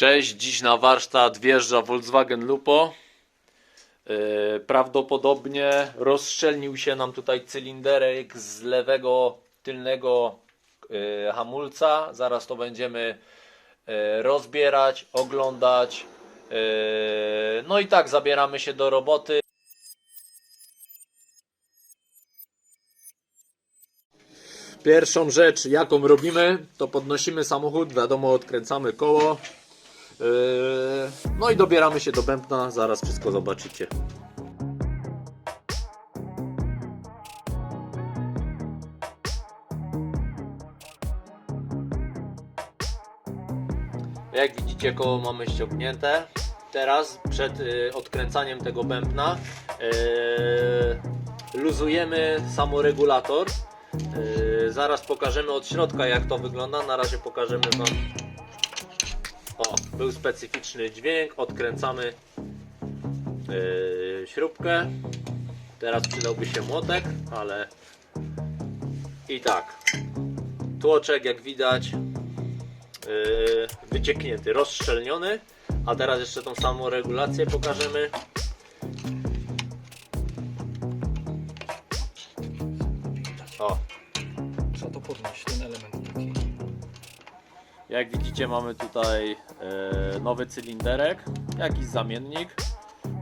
Cześć, dziś na warsztat wjeżdża Volkswagen Lupo. Yy, Prawdopodobnie rozszczelnił się nam tutaj cylinderek z lewego tylnego yy, hamulca. Zaraz to będziemy yy, rozbierać, oglądać. No i tak, zabieramy się do roboty. Pierwszą rzecz, jaką robimy, to podnosimy samochód, wiadomo, odkręcamy koło. Yy, No i dobieramy się do bębna, zaraz wszystko zobaczycie. Jak widzicie, koło mamy ściągnięte. Teraz przed y, odkręcaniem tego bębna y, luzujemy samoregulator. Y, zaraz pokażemy od środka jak to wygląda. Na razie pokażemy Wam o, był specyficzny dźwięk. Odkręcamy yy, śrubkę. Teraz przydałby się młotek, ale i tak. Tłoczek, jak widać, yy, wycieknięty, rozszczelniony. A teraz jeszcze tą samą regulację pokażemy. O, Trzeba to podnieść, ten element. Jak widzicie mamy tutaj e, nowy cylinderek, jakiś zamiennik.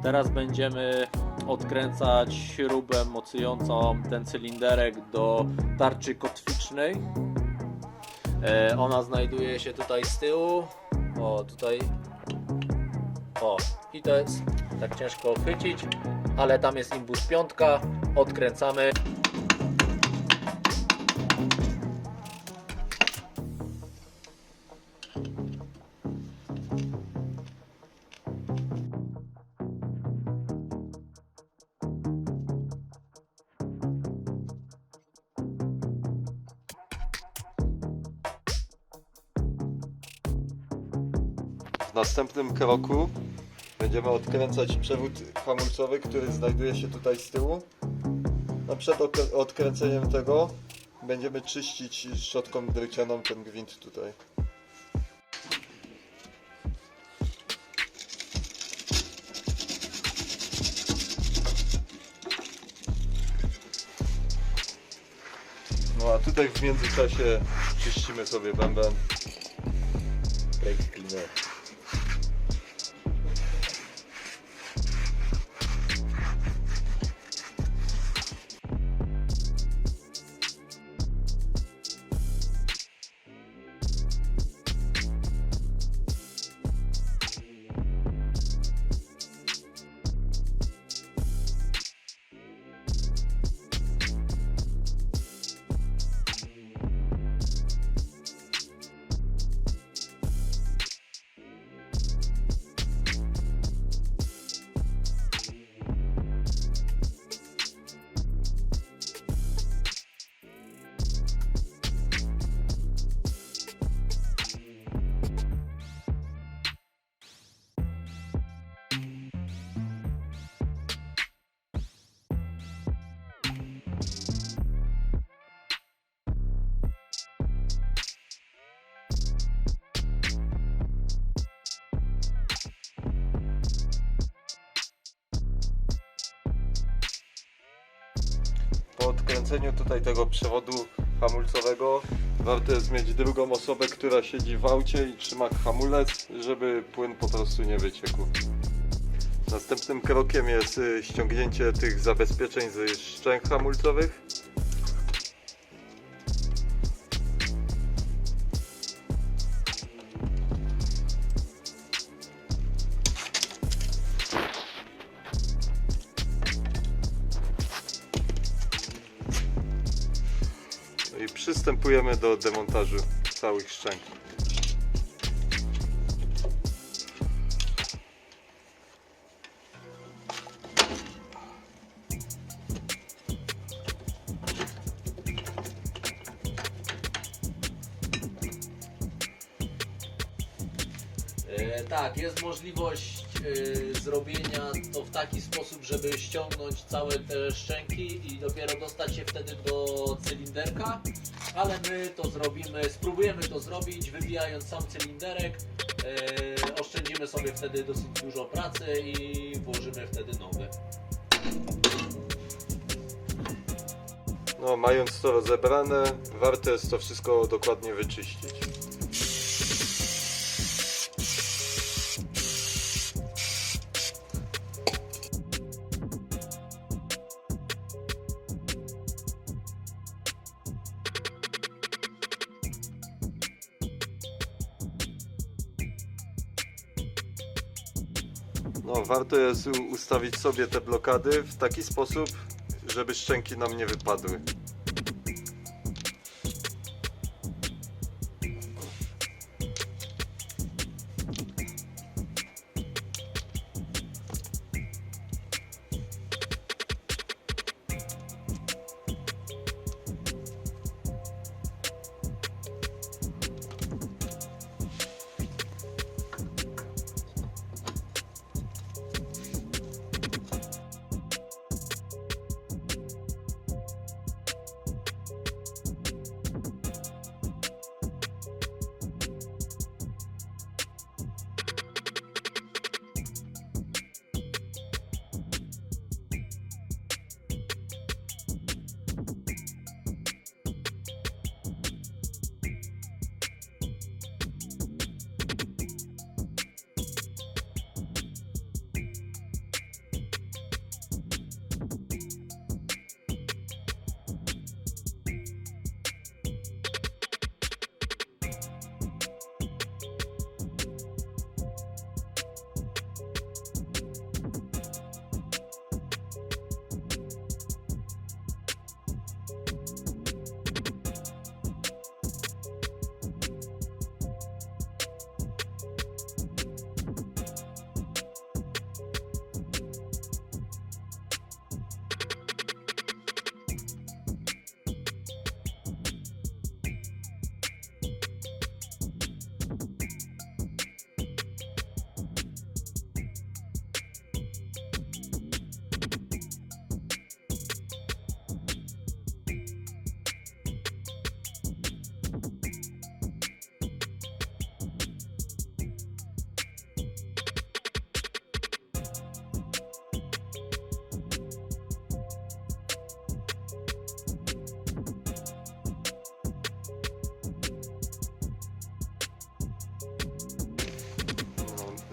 Teraz będziemy odkręcać śrubę mocującą ten cylinderek do tarczy kotwicznej. E, ona znajduje się tutaj z tyłu. O, tutaj. O, i to jest tak ciężko chwycić, ale tam jest imbus piątka. Odkręcamy. Następnym kroku będziemy odkręcać przewód hamulcowy, który znajduje się tutaj z tyłu. No przed odkręceniem tego będziemy czyścić szczotką drewcianą ten gwint tutaj. No a tutaj w międzyczasie czyścimy sobie bęben. Brake cleaner. Odkręceniu tutaj tego przewodu hamulcowego warto jest mieć drugą osobę, która siedzi w aucie i trzyma hamulec, żeby płyn po prostu nie wyciekł. Następnym krokiem jest y, ściągnięcie tych zabezpieczeń ze szczęk hamulcowych. Przystępujemy do demontażu całych szczęk. E, tak, jest możliwość e, zrobienia to w taki sposób, żeby ściągnąć całe te szczęki i dopiero dostać się wtedy do cylinderka, ale my to zrobimy, spróbujemy to zrobić, wybijając sam cylinderek, e, oszczędzimy sobie wtedy dosyć dużo pracy i włożymy wtedy nowy. No, mając to rozebrane, warto jest to wszystko dokładnie wyczyścić. No, warto jest ustawić sobie te blokady w taki sposób, żeby szczęki nam nie wypadły.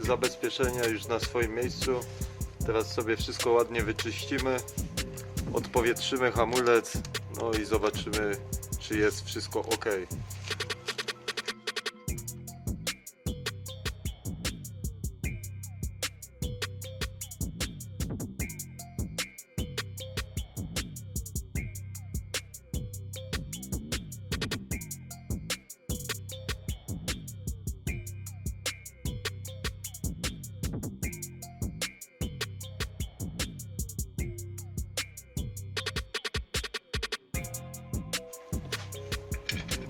Zabezpieczenia już na swoim miejscu. Teraz sobie wszystko ładnie wyczyścimy, odpowietrzymy hamulec, no i zobaczymy, czy jest wszystko ok.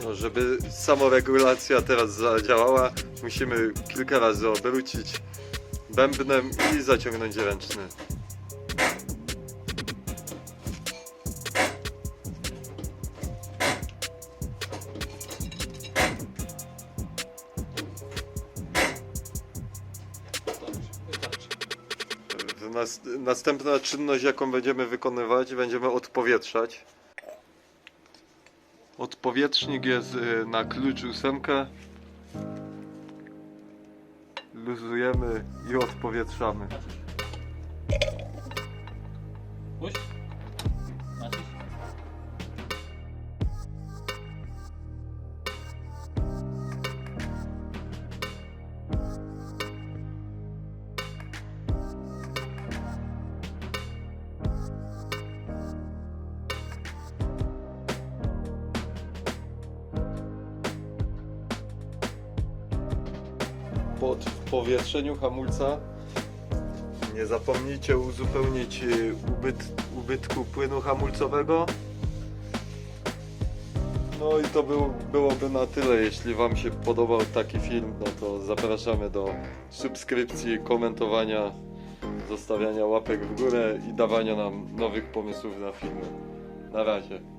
No, żeby samoregulacja teraz zadziałała, musimy kilka razy obrócić bębnem i zaciągnąć ręczny. Następna czynność, jaką będziemy wykonywać, będziemy odpowietrzać. Odpowietrznik jest y, na klucz ósemkę. Luzujemy i odpowietrzamy. Puść. Po odpowietrzeniu hamulca nie zapomnijcie uzupełnić y, ubyt, ubytku płynu hamulcowego. No i to był, byłoby na tyle. Jeśli Wam się podobał taki film, no to zapraszamy do subskrypcji, komentowania, zostawiania łapek w górę i dawania nam nowych pomysłów na filmy. Na razie.